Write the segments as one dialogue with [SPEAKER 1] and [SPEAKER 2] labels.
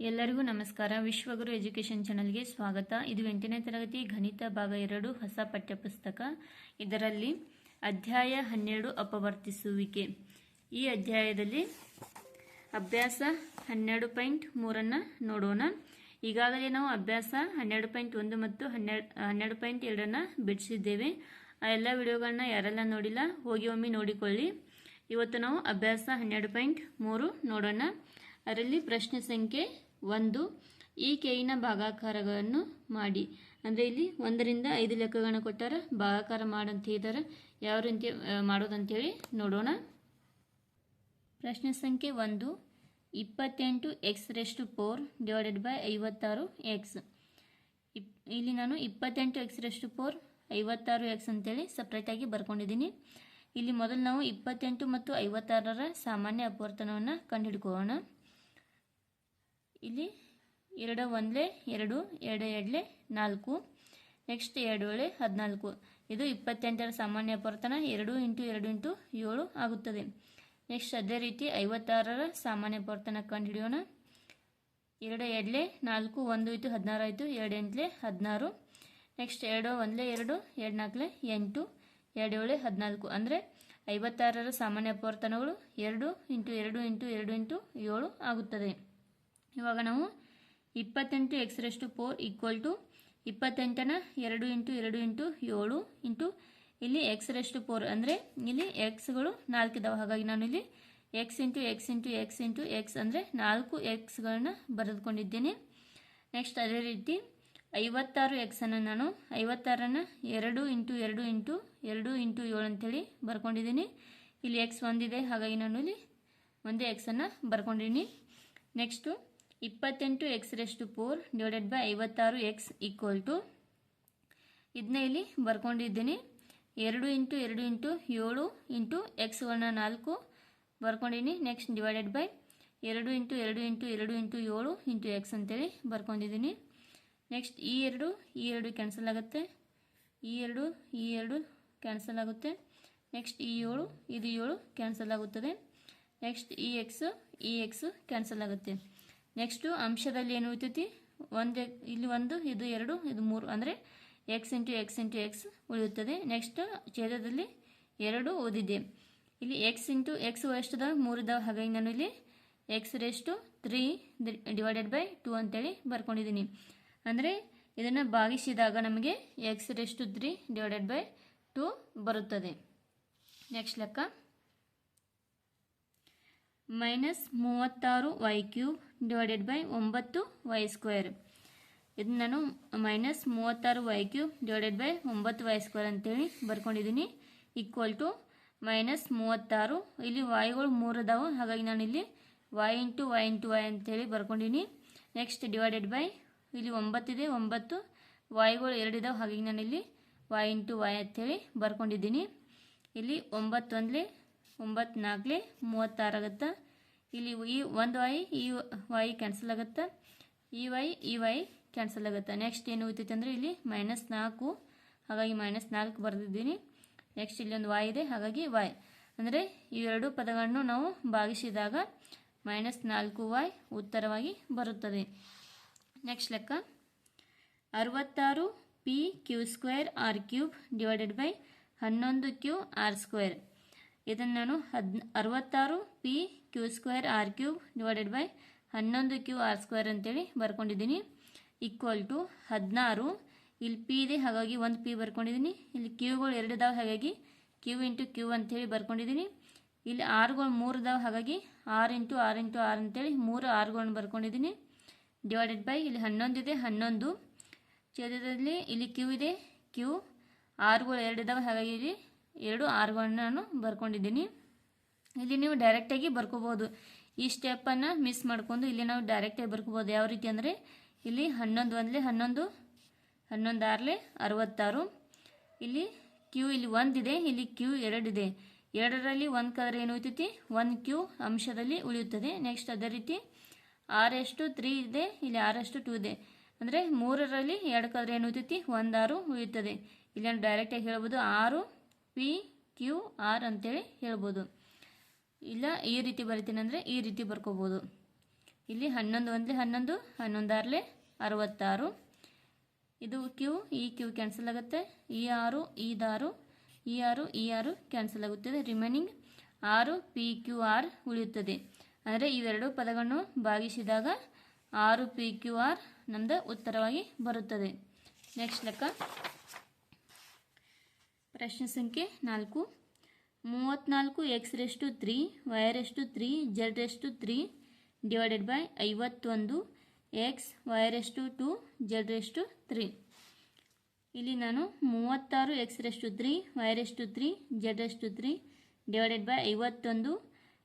[SPEAKER 1] ಎಲ್ಲರಿಗೂ ನಮಸ್ಕಾರ. ವಿಶ್ವಗುರು ಎಜುಕೇಷನ್ ಚಾನಲ್ಗೆ ಸ್ವಾಗತ. ಇದು ಎಂಟನೇ ತರಗತಿ ಗಣಿತ ಭಾಗ ಎರಡು, ಹೊಸ ಪಠ್ಯಪುಸ್ತಕ. ಇದರಲ್ಲಿ ಅಧ್ಯಾಯ ಹನ್ನೆರಡು ಅಪವರ್ತಿಸುವಿಕೆ. ಈ ಅಧ್ಯಾಯದಲ್ಲಿ ಅಭ್ಯಾಸ ಹನ್ನೆರಡು ಪಾಯಿಂಟ್ ಮೂರನ್ನು ನೋಡೋಣ. ಈಗಾಗಲೇ ನಾವು ಅಭ್ಯಾಸ ಹನ್ನೆರಡು ಪಾಯಿಂಟ್ ಒಂದು ಮತ್ತು ಹನ್ನೆರಡು ಹನ್ನೆರಡು ಪಾಯಿಂಟ್ ಎರಡನ್ನು ಬಿಡಿಸಿದ್ದೇವೆ. ಆ ಎಲ್ಲ ವಿಡಿಯೋಗಳನ್ನ ಯಾರೆಲ್ಲ ನೋಡಿಲ್ಲ, ಹೋಗಿ ಒಮ್ಮೆ ನೋಡಿಕೊಳ್ಳಿ. ಇವತ್ತು ನಾವು ಅಭ್ಯಾಸ ಹನ್ನೆರಡು ಪಾಯಿಂಟ್ ಮೂರು ನೋಡೋಣ. ಅದರಲ್ಲಿ ಪ್ರಶ್ನೆ ಸಂಖ್ಯೆ ಒಂದು. ಈ ಕೆಯಿನ ಭಾಗಾಕಾರಗಳನ್ನು ಮಾಡಿ. ಅಂದರೆ ಇಲ್ಲಿ ಒಂದರಿಂದ ಐದು ಲೆಕ್ಕಗಳನ್ನು ಕೊಟ್ಟಾರ, ಭಾಗಾಕಾರ ಮಾಡಂತ ಹೇಳಿದಾರೆ ಯಾವ ರೀತಿ ಮಾಡೋದಂತೇಳಿ ನೋಡೋಣ. ಪ್ರಶ್ನೆ ಸಂಖ್ಯೆ ಒಂದು. ಇಪ್ಪತ್ತೆಂಟು x raised to four divided by ಐವತ್ತಾರು ಎಕ್ಸ್ ಇಪ್, ಇಲ್ಲಿ ನಾನು ಇಪ್ಪತ್ತೆಂಟು ಎಕ್ಸ್ ರೆಸ್ಟು ಫೋರ್ ಐವತ್ತಾರು ಎಕ್ಸ್ ಅಂತೇಳಿ ಸಪ್ರೇಟಾಗಿ ಬರ್ಕೊಂಡಿದ್ದೀನಿ. ಇಲ್ಲಿ ಮೊದಲು ನಾವು ಇಪ್ಪತ್ತೆಂಟು ಮತ್ತು ಐವತ್ತಾರರ ಸಾಮಾನ್ಯ ಅಪವರ್ತನವನ್ನು ಕಂಡುಹಿಡ್ಕೊಳ್ಳೋಣ ಇಲ್ಲಿ ಎರಡು ಒಂದಲೆ, ಎರಡು ಎರಡು ಎರಡಲೆ ನಾಲ್ಕು. ನೆಕ್ಸ್ಟ್ ಎರಡು ಏಳೆ ಹದಿನಾಲ್ಕು. ಇದು ಇಪ್ಪತ್ತೆಂಟರ ಸಾಮಾನ್ಯ ಅಪವರ್ತನ. ಎರಡು ಇಂಟು ಎರಡು ಇಂಟು ಏಳು ಆಗುತ್ತದೆ. ನೆಕ್ಸ್ಟ್ ಅದೇ ರೀತಿ ಐವತ್ತಾರರ ಸಾಮಾನ್ಯ ಅಪವರ್ತನ ಕಂಡುಹಿಡಿಯೋಣ. ಎರಡು ಎರಡಲೆ ನಾಲ್ಕು, ಒಂದು ಇತ್ತು ಹದಿನಾರು ಆಯಿತು. ಎರಡು ಎಂಟಲೆ, ಹದಿನಾರು. ನೆಕ್ಸ್ಟ್ ಎರಡು ಒಂದಲೆ, ಎರಡು ಎರಡು ನಾಲ್ಕಲೆ, ಎಂಟು. ಎರಡು ಏಳೆ ಹದಿನಾಲ್ಕು. ಅಂದರೆ ಐವತ್ತಾರರ ಸಾಮಾನ್ಯ ಅಪವರ್ತನಗಳು ಎರಡು ಇಂಟು ಎರಡು ಇಂಟು ಎರಡು ಇಂಟು ಏಳು ಆಗುತ್ತದೆ. ಇವಾಗ ನಾವು ಇಪ್ಪತ್ತೆಂಟು x raised to four equal to ಇಪ್ಪತ್ತೆಂಟನ ಎರಡು ಇಂಟು ಎರಡು ಇಂಟು ಏಳು ಇಂಟು ಇಲ್ಲಿ ಎಕ್ಸ್ ರೆಸ್ಟು ಫೋರ್ ಅಂದರೆ ಇಲ್ಲಿ ಎಕ್ಸ್ಗಳು ನಾಲ್ಕಿದಾವೆ ಹಾಗಾಗಿ ನಾನು ಇಲ್ಲಿ x into x into x into x ಅಂದರೆ ನಾಲ್ಕು ಎಕ್ಸ್ಗಳನ್ನ ಬರೆದುಕೊಂಡಿದ್ದೇನೆ. ನೆಕ್ಸ್ಟ್ ಅದೇ ರೀತಿ ಐವತ್ತಾರು ಎಕ್ಸನ್ನು ನಾನು ಐವತ್ತಾರನ್ನು ಎರಡು ಇಂಟು ಎರಡು ಇಂಟು ಎರಡು ಇಂಟು ಏಳು ಅಂಥೇಳಿ ಬರ್ಕೊಂಡಿದ್ದೀನಿ. ಇಲ್ಲಿ ಎಕ್ಸ್ ಒಂದಿದೆ. ಹಾಗಾಗಿ ನಾನು ಇಲ್ಲಿ ಒಂದೇ ಎಕ್ಸನ್ನು ಬರ್ಕೊಂಡಿದ್ದೀನಿ. ನೆಕ್ಸ್ಟು ಇಪ್ಪತ್ತೆಂಟು x raised to four divided by ಐವತ್ತಾರು ಎಕ್ಸ್ ಈಕ್ವಲ್ ಟು ಇದನ್ನ ಇಲ್ಲಿ ಬರ್ಕೊಂಡಿದ್ದೀನಿ. ಎರಡು ಇಂಟು ಎರಡು ಇಂಟು ಏಳು ಇಂಟು ಎಕ್ಸ್ಗಳನ್ನ ನಾಲ್ಕು ಬರ್ಕೊಂಡಿದ್ದೀನಿ ನೆಕ್ಸ್ಟ್ ಡಿವೈಡೆಡ್ ಬೈ ಎರಡು ಇಂಟು ಎರಡು ಇಂಟು ಎರಡು ಇಂಟು ಏಳು ಇಂಟು ಎಕ್ಸ್ ಅಂತೇಳಿ ಬರ್ಕೊಂಡಿದ್ದೀನಿ. ನೆಕ್ಸ್ಟ್ ಈ ಎರಡು ಈ ಎರಡು ಕ್ಯಾನ್ಸಲ್ ಆಗುತ್ತೆ. ಈ ಎರಡು ಈ ಎರಡು ಕ್ಯಾನ್ಸಲ್ ಆಗುತ್ತೆ. ನೆಕ್ಸ್ಟ್ ಈ ಏಳು, ಇದು ಏಳು ಕ್ಯಾನ್ಸಲ್ ಆಗುತ್ತದೆ. ನೆಕ್ಸ್ಟ್ ಈ ಎಕ್ಸು ಈ ಎಕ್ಸು ಕ್ಯಾನ್ಸಲ್ ಆಗುತ್ತೆ. ನೆಕ್ಸ್ಟು ಅಂಶದಲ್ಲಿ ಏನು ಉಳಿತೈತಿ? ಒಂದು, ಇಲ್ಲಿ ಒಂದು, ಇದು ಎರಡು, ಇದು ಮೂರು, ಅಂದರೆ x into x into x ಉಳಿಯುತ್ತದೆ. ನೆಕ್ಸ್ಟ್ ಛೇದದಲ್ಲಿ ಎರಡು ಓದಿದೆ ಇಲ್ಲಿ ಎಕ್ಸ್ ಇಂಟು ಎಕ್ಸ್ ಎಷ್ಟಿದಾವೆ ಮೂರು ಇದಾವೆ ಹಾಗಾಗಿ ನಾನು ಇಲ್ಲಿ x raised to three divided by two ಅಂತೇಳಿ ಬರ್ಕೊಂಡಿದ್ದೀನಿ ಅಂದರೆ ಇದನ್ನು ಭಾಗಿಸಿದಾಗ ನಮಗೆ x raised to three divided by two ಬರುತ್ತದೆ. ನೆಕ್ಸ್ಟ್ ಲೆಕ್ಕ. ಮೈನಸ್ ಮೂವತ್ತಾರು ವೈ ಕ್ಯೂಬ್ ಡಿವೈಡೆಡ್ ಬೈ ಒಂಬತ್ತು ವೈ ಸ್ಕ್ವೇರ್ ಇದು ನಾನು ಮೈನಸ್ ಮೂವತ್ತಾರು ವೈ ಕ್ಯೂಬ್ ಡಿವೈಡೆಡ್ ಬೈ ಒಂಬತ್ತು ವೈ ಸ್ಕ್ವೇರ್ ಅಂತೇಳಿ ಬರ್ಕೊಂಡಿದ್ದೀನಿ. ಈಕ್ವಲ್ ಟು ಮೈನಸ್ ಮೂವತ್ತಾರು. ಇಲ್ಲಿ ವಾಯುಗಳು ಮೂರು ಅದಾವೆ. ಹಾಗಾಗಿ ನಾನು ಇಲ್ಲಿ y into y into y ಅಂತೇಳಿ ಬರ್ಕೊಂಡಿನಿ ನೆಕ್ಸ್ಟ್ ಡಿವೈಡೆಡ್ ಬೈ ಇಲ್ಲಿ ಒಂಬತ್ತಿದೆ ಒಂಬತ್ತು ಎರಡು ಎರಡಿದಾವೆ ಹಾಗಾಗಿ ನಾನು ಇಲ್ಲಿ ವೈ ಇಂಟು ವೈ ಅಂತೇಳಿ ಬರ್ಕೊಂಡಿದ್ದೀನಿ. ಇಲ್ಲಿ ಒಂಬತ್ತು ಒಂದಲೇ ಒಂಬತ್ತು ನಾಲ್ಕಲೇ ಮೂವತ್ತಾರು ಆಗುತ್ತಾ? ಇಲ್ಲಿ ಈ ಒಂದು ವೈ ಈ ವೈ ಕ್ಯಾನ್ಸಲ್ ಆಗುತ್ತೆ? ಈ ವೈ ಈ ವೈ ಕ್ಯಾನ್ಸಲ್ ಆಗುತ್ತೆ? ನೆಕ್ಸ್ಟ್ ಏನು ಹೋಗ್ತೈತೆ ಅಂದರೆ ಇಲ್ಲಿ ಮೈನಸ್ ನಾಲ್ಕು, ಹಾಗಾಗಿ ಮೈನಸ್ ನಾಲ್ಕು ಬರೆದಿದ್ದೀನಿ. ನೆಕ್ಸ್ಟ್ ಇಲ್ಲಿ ಒಂದು ವಾಯ್ ಇದೆ, ಹಾಗಾಗಿ ವಾಯ್ ಅಂದರೆ ಇವೆರಡು ಪದಗಳನ್ನು ನಾವು ಭಾಗಿಸಿದಾಗ ಮೈನಸ್ ನಾಲ್ಕು ವಾಯ್ ಉತ್ತರವಾಗಿ ಬರುತ್ತದೆ. ನೆಕ್ಸ್ಟ್ ಲೆಕ್ಕ. ಅರವತ್ತಾರು p q square r cube divided by ಹನ್ನೊಂದು ಕ್ಯೂ ಆರ್ ಸ್ಕ್ವೇರ್ ಇದನ್ನು ನಾನು ಹದ್, ಅರವತ್ತಾರು p q square r cube divided by ಹನ್ನೊಂದು ಕ್ಯೂ ಆರ್ ಸ್ಕ್ವೇರ್ ಅಂತೇಳಿ ಬರ್ಕೊಂಡಿದ್ದೀನಿ. ಈಕ್ವಲ್ ಟು ಹದಿನಾರು. ಇಲ್ಲಿ ಪಿ ಇದೆ, ಹಾಗಾಗಿ ಒಂದು ಪಿ ಬರ್ಕೊಂಡಿದ್ದೀನಿ. ಇಲ್ಲಿ ಕ್ಯೂಗಳು ಎರಡು ಇದಾವೆ ಹಾಗಾಗಿ ಕ್ಯೂ ಇಂಟು ಕ್ಯೂ ಅಂತೇಳಿ ಬರ್ಕೊಂಡಿದ್ದೀನಿ. ಇಲ್ಲಿ ಆರುಗಳು ಮೂರು ಇದಾವೆ ಹಾಗಾಗಿ ಆರು ಇಂಟು ಆರು ಇಂಟು ಆರು ಅಂತೇಳಿ ಮೂರು ಆರುಗಳನ್ನ ಬರ್ಕೊಂಡಿದ್ದೀನಿ. ಡಿವೈಡೆಡ್ ಬೈ ಇಲ್ಲಿ ಹನ್ನೊಂದು ಇದೆ, ಹನ್ನೊಂದು. ಛೇದದಲ್ಲಿ ಇಲ್ಲಿ ಕ್ಯೂ ಇದೆ ಕ್ಯೂ ಆರುಗಳು ಎರಡು ಇದಾವೆ ಹಾಗಾಗಿ ಇಲ್ಲಿ ಎರಡು ಆರುಗಳನ್ನ ನಾನು ಬರ್ಕೊಂಡಿದ್ದೀನಿ. ಇಲ್ಲಿ ನೀವು ಡೈರೆಕ್ಟಾಗಿ ಬರ್ಕೋಬೋದು ಈ ಸ್ಟೆಪ್ಪನ್ನು ಮಿಸ್ ಮಾಡ್ಕೊಂಡು ಇಲ್ಲಿ ನಾವು ಡೈರೆಕ್ಟಾಗಿ ಬರ್ಕೋಬೋದು ಯಾವ ರೀತಿ ಅಂದರೆ ಇಲ್ಲಿ ಹನ್ನೊಂದು ಒಂದಲೇ ಹನ್ನೊಂದು ಹನ್ನೊಂದು ಆರಲೆ ಅರವತ್ತಾರು. ಇಲ್ಲಿ ಕ್ಯೂ ಇಲ್ಲಿ ಒಂದಿದೆ ಇಲ್ಲಿ ಕ್ಯೂ ಎರಡಿದೆ ಎರಡರಲ್ಲಿ ಒಂದು ಕಲರ್ ಏನು ಉಳಿತೈತಿ? ಒನ್ ಕ್ಯೂ ಅಂಶದಲ್ಲಿ ಉಳಿಯುತ್ತದೆ. ನೆಕ್ಸ್ಟ್ ಅದೇ ರೀತಿ ಆರಷ್ಟು ತ್ರೀ ಇದೆ, ಇಲ್ಲಿ ಆರಷ್ಟು ಟೂ ಇದೆ. ಅಂದರೆ ಮೂರರಲ್ಲಿ ಎರಡು ಕಲರ್ ಏನು ಉಳಿತೈತಿ? ಒಂದು ಆರು ಉಳಿಯುತ್ತದೆ. ಇಲ್ಲಿ ನಾನು ಡೈರೆಕ್ಟಾಗಿ ಹೇಳ್ಬೋದು. ಆರು ಪಿ ಕ್ಯೂ ಆರ್ ಅಂತೇಳಿ ಹೇಳ್ಬೋದು. ಇಲ್ಲ, ಈ ರೀತಿ ಬರಿತೀನಿ ಅಂದರೆ ಈ ರೀತಿ ಬರ್ಕೋಬೋದು. ಇಲ್ಲಿ ಹನ್ನೊಂದು ಒಂದಲೇ ಹನ್ನೊಂದು, ಹನ್ನೊಂದಾರಲೆ ಅರವತ್ತಾರು. ಇದು ಕ್ಯೂ ಈ ಕ್ಯೂ ಕ್ಯಾನ್ಸಲ್ ಆಗುತ್ತೆ. ಈ ಆರು, ಈ ದಾರು. ಈ ಆರು ಈ ಆರು ಕ್ಯಾನ್ಸಲ್ ಆಗುತ್ತದೆ. ರಿಮೈನಿಂಗ್ ಆರು ಪಿ ಕ್ಯೂ ಆರ್ ಉಳಿಯುತ್ತದೆ. ಅಂದರೆ ಇವೆರಡು ಪದಗಳನ್ನು ಭಾಗಿಸಿದಾಗ ಆರು ಪಿ ಕ್ಯೂ ಆರ್ ನಮ್ಮದು ಉತ್ತರವಾಗಿ ಬರುತ್ತದೆ. ನೆಕ್ಸ್ಟ್ ಲೆಕ್ಕ. ಪ್ರಶ್ನೆ ಸಂಖ್ಯೆ ನಾಲ್ಕು. ಮೂವತ್ತ್ನಾಲ್ಕು x raised to three y raised to three z raised to three divided by ಐವತ್ತೊಂದು, x y raised to two z raised to three. ಇಲ್ಲಿ ನಾನು ಮೂವತ್ತಾರು x raised to three y raised to three z raised to three divided by ಐವತ್ತೊಂದು,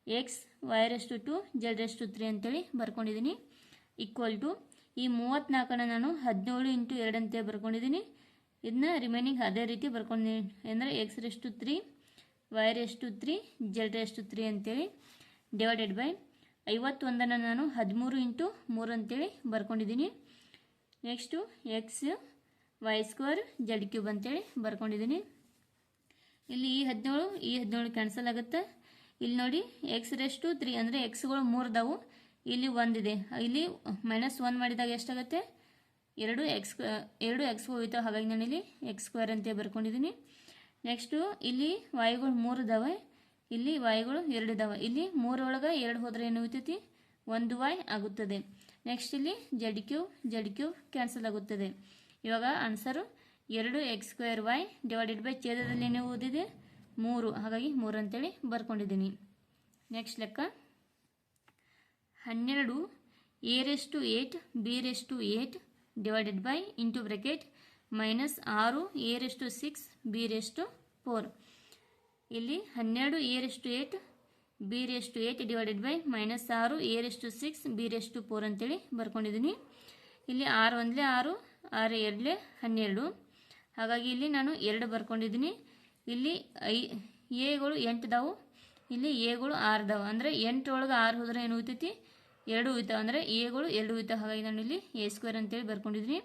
[SPEAKER 1] x y raised to two z raised to three ಅಂತೇಳಿ ಬರ್ಕೊಂಡಿದ್ದೀನಿ. Equal to ಈ ಮೂವತ್ತ್ನಾಲ್ಕನ್ನು ನಾನು ಹದಿನೇಳು into ಎರಡು ಅಂತೇಳಿ ಬರ್ಕೊಂಡಿದ್ದೀನಿ. ಇದನ್ನ ರಿಮೈನಿಂಗ್ ಅದೇ ರೀತಿ ಬರ್ಕೊಂಡಿದ್ದೀನಿ. ಅಂದರೆ x raised to three y ಎಷ್ಟು ತ್ರೀ ಜೆಡ್ ಎಷ್ಟು ತ್ರೀ ಅಂತೇಳಿ ಡಿವೈಡೆಡ್ ಬೈ ಐವತ್ತೊಂದನ್ನು ನಾನು ಹದಿಮೂರು ಇಂಟು ಮೂರು ಅಂತೇಳಿ ಬರ್ಕೊಂಡಿದ್ದೀನಿ. Next x y square z cube ಅಂತೇಳಿ ಬರ್ಕೊಂಡಿದ್ದೀನಿ. ಇಲ್ಲಿ ಈ ಹದಿನೇಳು ಈ ಹದಿನೇಳು ಕ್ಯಾನ್ಸಲ್ ಆಗುತ್ತೆ. ಇಲ್ಲಿ ನೋಡಿ ಎಕ್ಸ್ ರೆಸ್ಟು ತ್ರೀ ಅಂದರೆ ಎಕ್ಸ್ಗಳು ಮೂರು ಇದಾವು ಇಲ್ಲಿ ಒಂದಿದೆ ಇಲ್ಲಿ ಮೈನಸ್ ಒನ್ ಮಾಡಿದಾಗ ಎಷ್ಟಾಗುತ್ತೆ? ಎರಡು ಎಕ್ಸ್ ಎರಡು ಎಕ್ಸ್ ಹೋಯ್ತಾವೆ ಹಾಗಾಗಿ ನಾನು ಇಲ್ಲಿ ಎಕ್ಸ್ ಸ್ಕ್ವೇರ್ ಅಂತೇಳಿ ಬರ್ಕೊಂಡಿದ್ದೀನಿ. ನೆಕ್ಸ್ಟು ಇಲ್ಲಿ ವಾಯುಗಳು ಮೂರು ಇದಾವೆ ಇಲ್ಲಿ ವಾಯುಗಳು ಎರಡು ಇದಾವೆ ಇಲ್ಲಿ ಮೂರೊಳಗೆ ಎರಡು ಹೋದರೆ ಏನು ಉಳಿತೈತಿ? ಒಂದು ವಾಯ್ ಆಗುತ್ತದೆ. ನೆಕ್ಸ್ಟ್ ಇಲ್ಲಿ z q z q cancel ಆಗುತ್ತದೆ. ಇವಾಗ ಆನ್ಸರು ಎರಡು x square y divided by ಛೇದದಲ್ಲಿ ಏನು ಓದಿದೆ? ಮೂರು. ಹಾಗಾಗಿ ಮೂರು ಅಂತೇಳಿ ಬರ್ಕೊಂಡಿದ್ದೀನಿ. ನೆಕ್ಸ್ಟ್ ಲೆಕ್ಕ. ಹನ್ನೆರಡು a raised to eight b raised to eight divided by into bracket minus ಆರು a raised to six b raised to four. ಇಲ್ಲಿ ಹನ್ನೆರಡು a raised to eight b raised to eight divided by minus ಆರು a raised to six b raised to four ಅಂತೇಳಿ ಬರ್ಕೊಂಡಿದ್ದೀನಿ. ಇಲ್ಲಿ ಆರು ಒಂದಲೇ ಆರು ಆರು ಎರಡಲೇ ಹನ್ನೆರಡು. ಹಾಗಾಗಿ ಇಲ್ಲಿ ನಾನು ಎರಡು ಬರ್ಕೊಂಡಿದ್ದೀನಿ. ಇಲ್ಲಿ ಐ ಎಗಳು ಎಂಟು ಇಲ್ಲಿ ಎಗಳು ಆರು ದಾವು. ಅಂದರೆ ಎಂಟರೊಳಗೆ ಆರು ಹೋದ್ರೆ ಏನು ಉಯ್ತೈತಿ ಎರಡು ಉಯ್ತಾವೆ ಅಂದರೆ ಎಗಳು ಎರಡು ಉಯ್ತಾವೆ ಹಾಗಾಗಿ ನಾನು ಇಲ್ಲಿ ಎ ಸ್ಕ್ವೇರ್ ಅಂತೇಳಿ ಬರ್ಕೊಂಡಿದ್ದೀನಿ.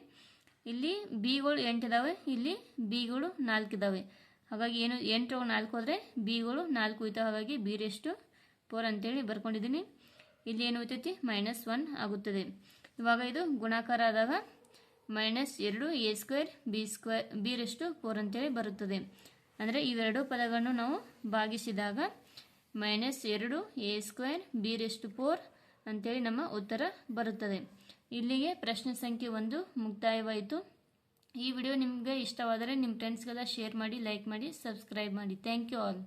[SPEAKER 1] ಇಲ್ಲಿ ಬಿಗಳು ಎಂಟು ಇದಾವೆ ಇಲ್ಲಿ ಬಿಗಳು ನಾಲ್ಕು ಇದಾವೆ ಹಾಗಾಗಿ ಏನು ಎಂಟು ನಾಲ್ಕು ಹೋದರೆ ಬಿಗಳು ನಾಲ್ಕು ಇತ್ತು ಹಾಗಾಗಿ ಬಿ ರೆಸ್ಟು ಫೋರ್ ಅಂತೇಳಿ ಬರ್ಕೊಂಡಿದ್ದೀನಿ. ಇಲ್ಲಿ ಏನು ಉಳಿತೈತಿ? ಮೈನಸ್ ಒನ್ ಆಗುತ್ತದೆ. ಇವಾಗ ಇದು ಗುಣಾಕಾರ ಆದಾಗ ಮೈನಸ್ ಎರಡು a square b square b raised to four ಅಂತೇಳಿ ಬರುತ್ತದೆ. ಅಂದರೆ ಇವೆರಡು ಪದಗಳನ್ನು ನಾವು ಭಾಗಿಸಿದಾಗ ಮೈನಸ್ ಎರಡು a square b raised to four ಅಂತೇಳಿ ನಮ್ಮ ಉತ್ತರ ಬರುತ್ತದೆ. ಇಲ್ಲಿಗೆ ಪ್ರಶ್ನೆ ಸಂಖ್ಯೆ ಒಂದು ಮುಕ್ತಾಯವಾಯಿತು. ಈ ವಿಡಿಯೋ ನಿಮಗೆ ಇಷ್ಟವಾದರೆ ನಿಮ್ಮ ಫ್ರೆಂಡ್ಸ್ಗೆಲ್ಲ ಶೇರ್ ಮಾಡಿ ಲೈಕ್ ಮಾಡಿ ಸಬ್ಸ್ಕ್ರೈಬ್ ಮಾಡಿ. Thank you all